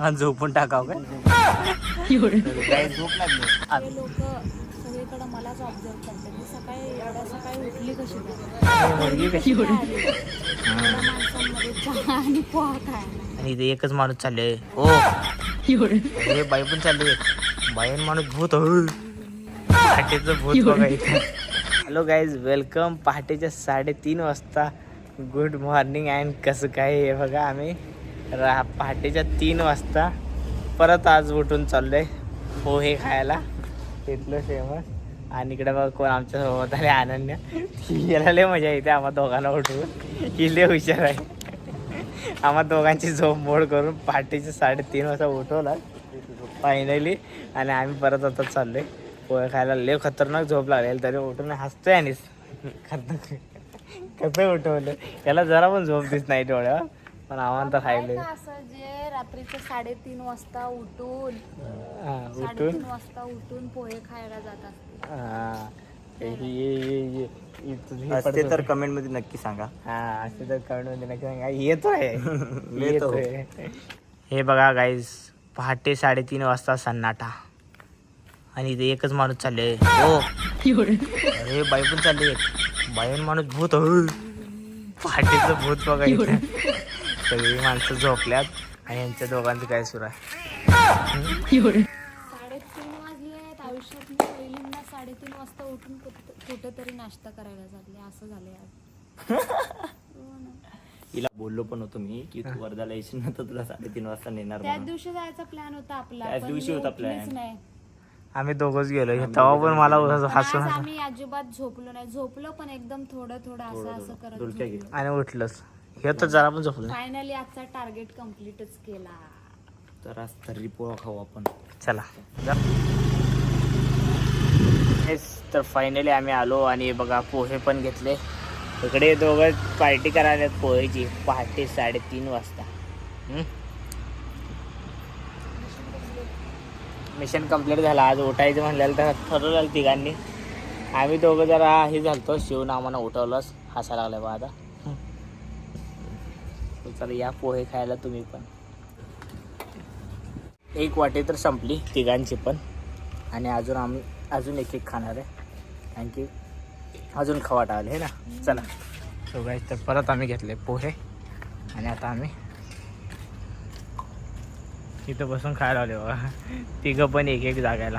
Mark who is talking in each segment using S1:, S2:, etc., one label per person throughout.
S1: आणि झोपून टाकाव काय? काय झोप लागली
S2: लोक सगळीकडे मलाच ऑब्झर्व करतात मी सकाळी एवढ्या सकाळी उठली कशी काय?
S1: मुलगी कशी?
S2: आली. एवढ्या माणसांमध्ये चहा आणि पोहा खायला
S1: आणि इथे एकच माणूस चालले. हो हे बाई पण चालली. बाईन माणूस भूत. पहाटेचं भूत बघा इथे. हॅलो गाईज वेलकम पहाटेच्या साडेतीन वाजता. गुड मॉर्निंग अँड कसं काय हे बघा आम्ही. रा पहाटेच्या तीन वाजता परत आज उठून चाललोय हो पोहे खायला. तिथलं फेमस आणि इकडे बघ कोण आमच्यासोबत आले अनन्या. हिला लय मजा येते आम्हा दोघांना उठवून. ही लय हुशार आहे. आम्हा दोघांची झोप मोड करून पहाटेचे साडेतीन वाजता उठवला. फायनली आणि आम्ही परत आता चाललोय. पोहे खायला लय खतरनाक झोप लागलेली तरी उठून हसतोय आणि कसं उठवलं. याला जरा पण झोप दिस नाही डोळ्यावर. पण आव्हान तर खायले
S2: असं जे रात्रीचे साडेतीन वाजता उठून
S1: हा, उठून?
S2: साडेतीन वाजता उठून पोहे खायला जात असते.
S1: हा हे- हे- हे- हे- हे- तुझं हे
S3: असते
S1: पडतं.
S3: तर कमेंटमध्ये नक्की सांगा.
S1: हा असे तर कळून नक्की सांगा. येतोय.
S3: येतो.
S1: येतोय. हे बघा गाईज पहाटे साडेतीन वाजता सन्नाटा. आणि इथे एकच माणूस चालले. हो. अरे बाई पण चालली. बाईन माणूस भूत हो. पहाटेचं भूत बघा इथे. सगळी माणसं झोपल्यात आणि यांच्या दोघांचं काय सुरू आहे?
S2: साडेतीन वाजले आहेत. आयुष्यात मी पहिल्यांदा साडेतीन वाजता उठून कुठं- नाश्ता करायला असं झालंय आज. हो.
S3: तिला बोललो पण होतो मी की तू वर्धाला येशील ना तर तुला साडेतीन वाजता नेणार
S2: त्याच. दिवशी जायचा प्लॅन होता आपला
S3: त्याच दिवशी होता.
S2: नाही.
S1: आम्ही दोघंच गेलो. तेव्हा पण मला हसून
S2: आम्ही अजिबात झोपलो नाही. झोपलो पण एकदम थोडं थोडं असं असं करत
S1: आणि उठलंच. हे तर जरा पण झोपलं.
S2: फायनली आजचा टार्गेट कम्प्लीटच केला.
S3: तर आज तर्री पोहा खाऊ आपण.
S1: चला. जा. Yes, तर फायनली आम्ही आलो आणि हे बघा पोहे पण घेतले. इकडे दोघं पार्टी करायला पोहेची. पहाटे साडेतीन वाजता. हम्म? मिशन कंप्लीट झालं. आज उठायचं म्हणलेलं तर ठरवलं तिघांनी. आम्ही दोघं जरा हे झालतो शिवून आम्हाला उठवलंच हसायला लागलं बा आता. चला या पोहे खायला तुम्ही पण. एक वाटे तर संपली तिघांची पण. आणि अजून आम्ही अजून एक एक खाणार आहे. कारण की अजून खवाट आले हे ना? चला. सो गाईज तर परत आम्ही घेतले पोहे. आणि आता आम्ही इथं बसून खायला आले बघा. तिघं पण एक एक जागायला.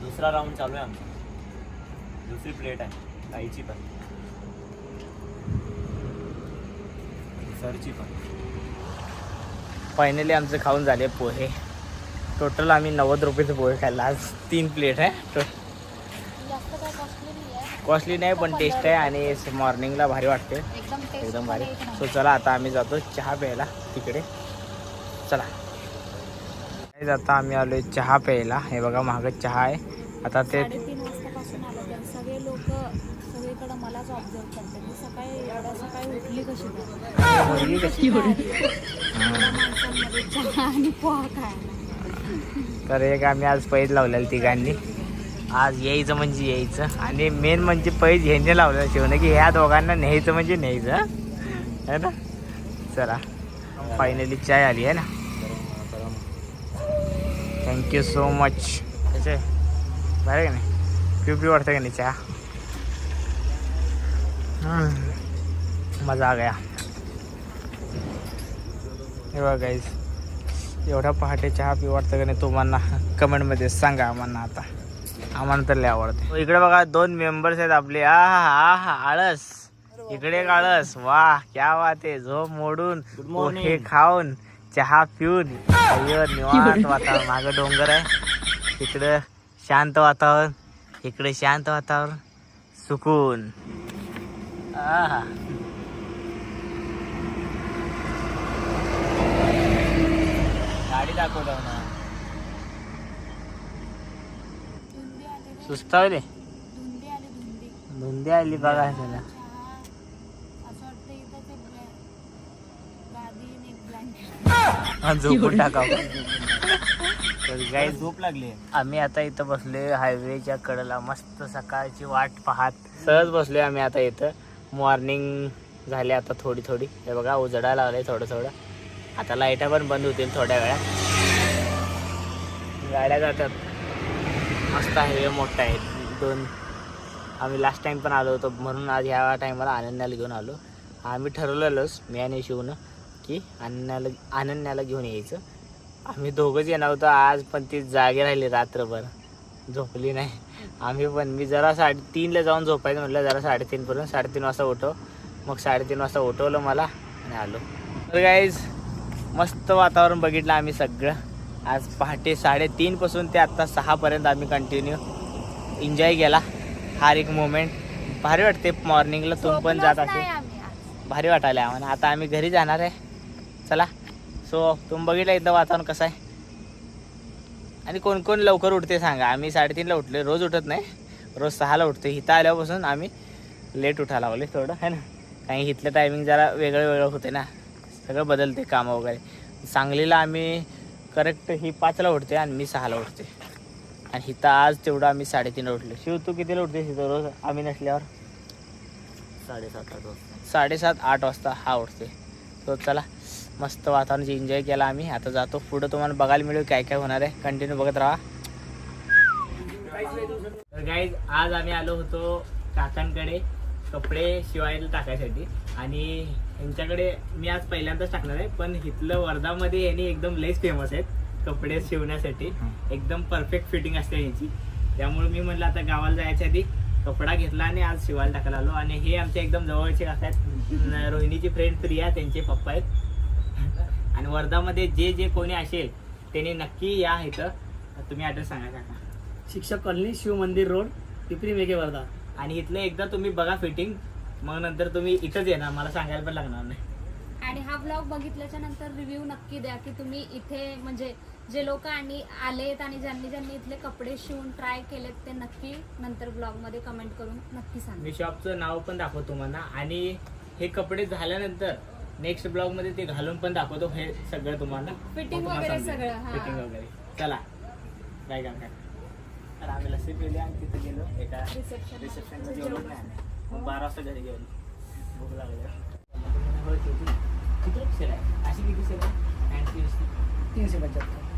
S3: दुसरा राऊंड चालू आहे आमचा. दुसरी प्लेट आहे गाईची पण. सरची पण.
S1: फायनली आमचं खाऊन झाले पोहे. टोटल आम्ही नव्वद रुपयाचे पोहे खाल्ला. आज तीन प्लेट आहे. टो
S2: कॉस्टली नाही
S1: पण टेस्ट आहे आणि मॉर्निंगला भारी वाटते.
S2: एकदम टेस्ट
S1: एकदम भारी. सो चला आता आम्ही जातो चहा प्यायला तिकडे. चला. आता आम्ही आलोय चहा प्यायला. हे बघा मागं चहा आहे. आता ते
S2: साडेतीन वाजतापासून आलो तर सगळे लोक सगळीकडे मलाच ऑब्झर्व करतात. मी सकाळी एवढ्या सकाळी उठली कशी माणसांमध्ये चहा आणि पोहा खायला.
S1: तर एक आम्ही आज पैज लावलेलं तिघांनी. आज यायचं म्हणजे यायचं. आणि मेन म्हणजे पैज ह्यांनी लावलेलं शिवणं की ह्या दोघांना न्यायचं म्हणजे न्यायचं है? ना? चला फायनली चाय आली आहे ना? थँक्यू सो मच त्याचे बरं का नाही? पिऊ वाटतं का नाही चहा. मजा आ गया. हे गाईज एवढ्या पहाटे चहा पिऊ वाटतं का नाही तुम्हाला कमेंटमध्ये सांगा आम्हाला आता. आम्हाला तर लय आवडते. इकडे बघा दोन मेंबर्स आहेत आपले. आ हा हा आळस. इकडे आळस. वा क्या वाट आहे. झोप मोडून. पोहे खाऊन चहा पिऊन. निवांत वातावरण. मागं डोंगर आहे. इकडं शांत वातावरण. इकडे शांत वातावरण. सुकून. आहा. गाडी दाखवतो ना सुस्तावले
S2: धुंदी आली
S1: बघा त्याला. हा, झोपून टाकाव. तर गाईज
S3: झोप लागली.
S1: आम्ही आता इथं बसलोय हायवेच्या कडेला. मस्त सकाळची वाट पाहत. सहज बसलोय आम्ही आता इथं. मॉर्निंग झाले आता थोडी थोडी. हे बघा उजडायला लागले थोडं थोडं. आता लाईटा पण बंद होतील थोड्या वेळात गाड्या जातात. मस्त हायवे मोठा आहे. दोन आम्ही लास्ट टाईम पण आलो होतो. म्हणून आज ह्या टायमाला अनन्याला घेऊन आलो. आम्ही ठरवलेलोच मी आणि शिवनं की अनन्याला अनन्याला घेऊन यायचं. आम्ही दोघंच येणार होतो. आज पण ती जागे राहिली रात्रभर. झोपली नाही. आम्ही पण मी जरा साडेतीनला जाऊन झोपायचं म्हटलं जरा साडेतीनपर्यंत साडेतीन वाजता उठव. मग साडेतीन वाजता उठवलं मला आणि आलो. तर गाईज मस्त वातावरण बघितलं आम्ही सगळं. आज पहाटे साडेतीनपासून ते आत्ता सहापर्यंत आम्ही कंटिन्यू एन्जॉय केला. हर एक मोमेंट भारी वाटते मॉर्निंगला तुम्ही पण जात
S2: आज.
S1: भारी वाटायला आम्हाला. आता आम्ही घरी जाणार आहे. चला. सो तुम्ही बघितलं एकदा वातावरण कसं आहे? आणि कोण कोण लवकर उठते सांगा. आम्ही साडेतीनला उठले रोज उठत नाही. रोज सहाला उठते इथं आल्यापासून आम्ही लेट उठायला लागले थोडं. है ना? काही इथलं टायमिंग जरा वेगळं वेगळं होते ना. सगळं बदलते कामं वगैरे. सांगलीला आम्ही करेक्ट ही पाचला उठते आणि मी सहाला उठते आणि इथं आज तेवढं आम्ही साडेतीनला उठले शिव तू कितीला उठते इथं रोज? आम्ही नसल्यावर?
S3: साडेसात आठ वाजता.
S1: साडेसात आठ वाजता हा उठते तो चला. मस्त वातावरण एन्जॉय केला आम्ही. आता जातो. पुढं तुम्हाला बघायला मिळेल काय काय होणार आहे. कंटिन्यू बघत राहा. तर गाईज आज आम्ही आलो होतो काकांकडे कपडे शिवायला टाकायसाठी. आणि यांच्याकडे मी आज पहिल्यांदाच टाकणार आहे पण इथलं वर्धामध्ये यांनी एकदम लेस फेमस आहेत कपडे शिवण्यासाठी. एकदम परफेक्ट फिटिंग असते यांची. त्यामुळे मी म्हटलं आता गावाला जायच्या आधी कपडा घेतला आणि आज शिवायला टाकायला आलो. आणि हे आमचे एकदम जवळचे काका आहेत रोहिणीची फ्रेंड प्रिया त्यांचे पप्पा आहेत. आणि वर्धामध्ये जे जे कोणी असेल त्यांनी नक्की या इथं. तुम्ही ॲड्रेस सांगा काका.
S4: शिक्षक कॉलनी शिव मंदिर रोड पिपरी मेघे वर्धा.
S1: आणि इथलं एकदा तुम्ही बघा फिटिंग मग नंतर तुम्ही इथंच येणार. मला सांगायला पण लागणार नाही.
S2: आणि हा ब्लॉग बघितल्याच्या नंतर रिव्ह्यू नक्की द्या की तुम्ही इथे म्हणजे जे लोक आणि आलेत आणि ज्यांनी ज्यांनी इथले कपडे शिवून ट्राय केलेत ते नक्की नंतर ब्लॉगमध्ये कमेंट करून नक्की सांगा.
S1: मी शॉपचं नाव पण दाखवतो तुम्हाला. आणि हे कपडे झाल्यानंतर नेक्स्ट ब्लॉगमध्ये ते घालून पण दाखवतो हे सगळं तुम्हाला. तुम्हाला
S2: वगैरे. सगळं, हा.
S1: Fitting वगैरे. चला. काय काय काय? तर आम्ही लस्सी पिली आणि तिथे गेलो. एका. रिसेप्शनला जेवण नाही. मग बारा वाजता घरी गेलो. भूक लागली. किती? सेल आहे? अशी किती सेल आहे.
S4: तीनशे पंच्याहत्तर.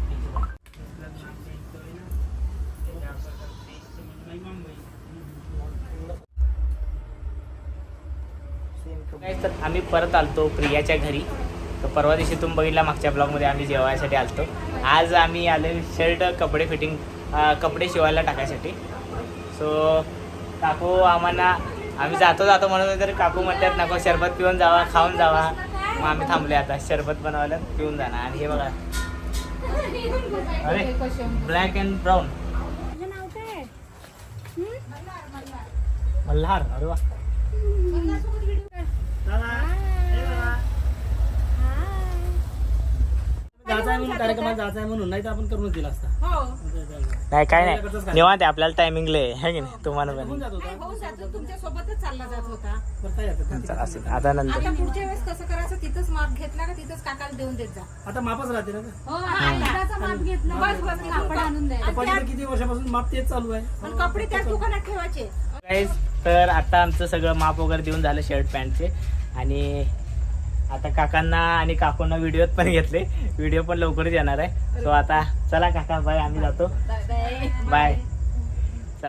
S1: तर आम्ही परत आलतो प्रियाच्या घरी. तर परवा दिवशी तुम्ही बघितला मागच्या ब्लॉगमध्ये आम्ही जेवायसाठी आलतो. आज आम्ही आले शर्ट कपडे फिटिंग कपडे शिवायला टाकायसाठी. सो काकू आम्हाला आम्ही जातो जातो म्हणत तर काकू म्हणतात नको शरबत पिऊन जावा खाऊन जावा. मग आम्ही थांबले आता. शरबत बनवायला पिऊन जाणार. आणि हे बघा. अरे ब्लॅक अँड ब्राऊन मल्हार. अरे वा.
S4: जायचं आहे म्हणून कार्यक्रमात जायचं आहे म्हणून. नाही तर आपण करूनच दिला असता.
S1: नाही काय नाही. निवांत आहे आपल्याला टायमिंग लय आहे. की नाही? तुम्हाला पण.
S4: होऊन जात होता.
S5: भाऊ जातो. तुमच्या सोबतच चालला जात होता.
S4: बरं काय आता
S1: चला, असू दे. आता नंतर.
S5: आता पुढच्या वेळेस कसं करायचं तिथंच माप घेतला का तिथंच काकाला देऊन देत जा.
S4: आता मापच राहते ना का?
S2: हो हाताचा माप घेतला.
S5: बस, बस,
S2: की कापड आणून द्या.
S4: आता पलीकडे किती वर्षापासून माप तेच चालू आहे.
S5: आणि कपडे त्याच दुकानात ठेवायचे.
S1: Guys, तर आता आमचं सगळं माप वगैरे देऊन झालं शर्ट पॅन्टचे आणि आता काकांना आणि काकूंना व्हिडिओत पण घेतले. व्हिडिओ पण लवकरच येणार आहे. सो आता चला काका बाय आम्ही जातो. बाय